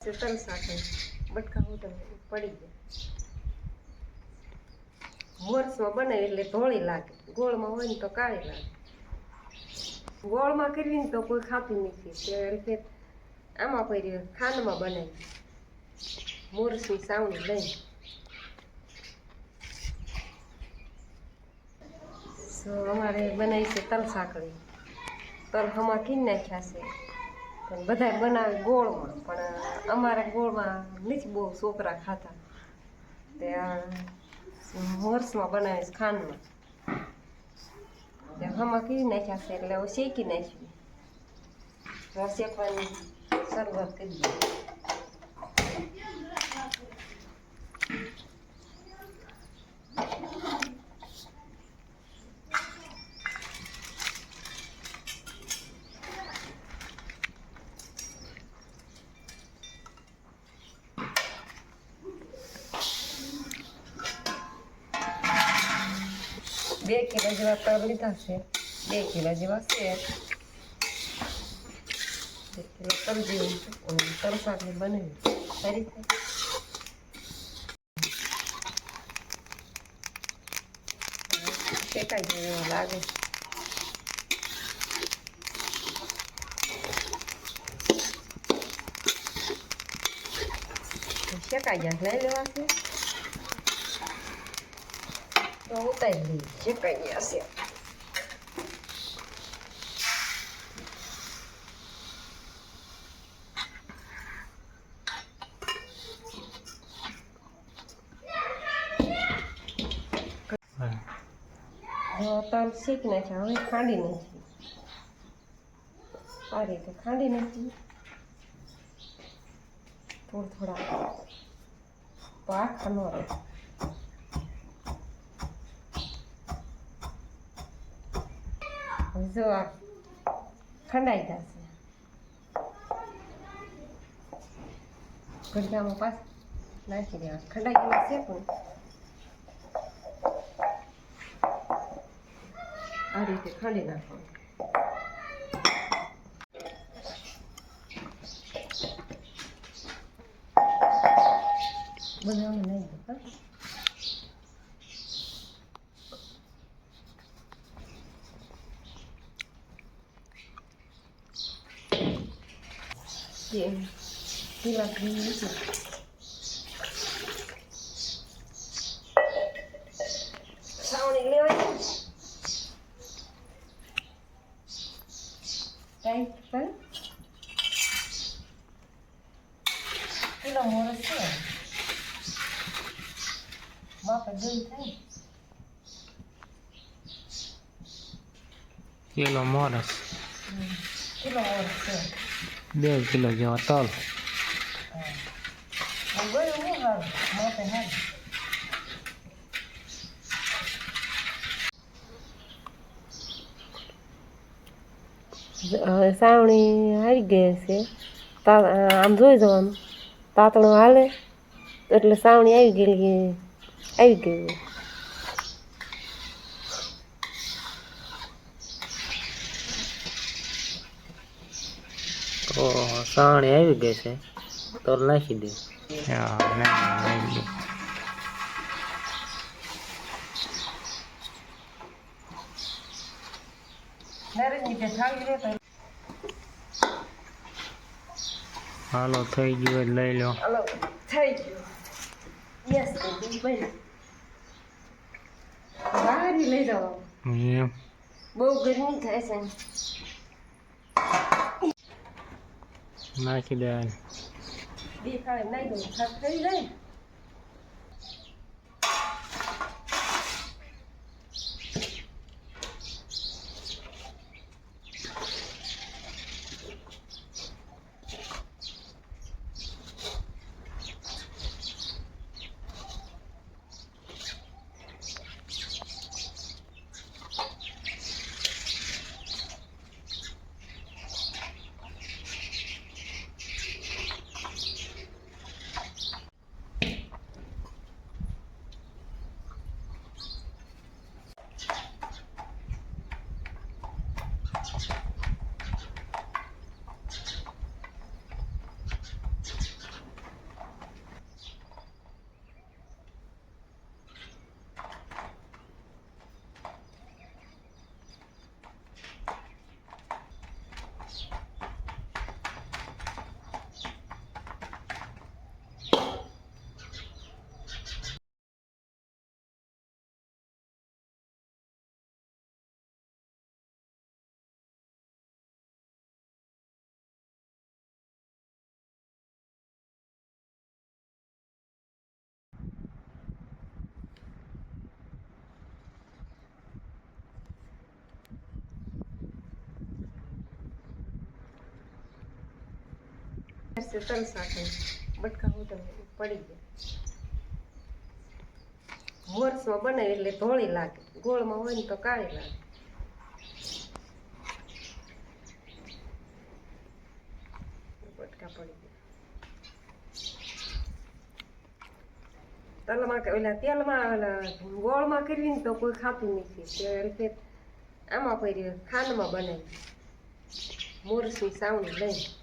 તલ સાથે. બટકા હું તમે પડી ગયા. મોરસમાં બને એટલે ધોળી લાગે. ગોળમાં હોય ને તો કાળી લાગે. ગોળમાં કરવી ને તો કોઈ ખાતું નથી. તે આમાં પડી ખાંડમાં બને મોરસની સાવણી લઈ. અમારે બનાવી છે તલ સાંકળી. તલ હમા કીન નાખ્યા છે. પણ બધા બનાવે ગોળમાં. પણ અમારા ગોળમાં નથી બહુ છોકરા ખાતા. તે આ મોરસમાં બનાવે ખાંડમાં. હમા કીધી નાખ્યા છે એટલે શેકી નાખ્યું. હવે શેકવાની શરૂઆત કરી દીધી. બે કિલો જેવા તલ છે. બે કિલો જેવા છે. બે કિલો તલ જેવું લાગે શેકાઈ જાય લઈ લેવા છે? તો ઉતારી લઈએ શેકાઈ ગયા છે જો તલ શીખ નાખ્યા હવે ખાંડી નાખી આ રીતે ખાંડી નાખી થોડા થોડા પાક ન રહે. જો આ ખંડાઈ જશે. ગઢામાં પાસ નાખી દેવા ખંડાઈ ગયેલા છે પણ આ રીતે ખાંડી નાખવાનું. બનાવવાનું નહીં Bien. Y la cremita. સાવણી લેવાની ટાઈટ પર કિલો મોરસ છે બાપા જોઈ થાય કિલો મોરસ કિલો મોરસ છે બે કિલો જેવા તલ ગયું હવે સાવણી આવી ગઈ છે આમ જોઈ જવાનું તાતણું હાલે એટલે સાવણી આવી ગયેલી આવી ગઈ તો સાણી આવી ગઈ છે. તો નાખી દે. નાખી હાલો થઈ ગયું લઈ લો. થઈ ગયું. યસ બહાર લઈ જાઓ બહુ ગરમી થાય છે. નાખી દે તલ સાથે બટકા હું પડી ગયા મોરસમાં બનાવી એટલે ધોળી લાગે ગોળમાં હોય ને તો કાળી લાગે બટકા પડી ગયા તલમાં ઓલા તેલમાં ઓલા ગોળમાં કરવી ને તો કોઈ ખાતું નથી તે આમાં પડી ખાંડમાં બનાવી મોરસની સાવણી લઈને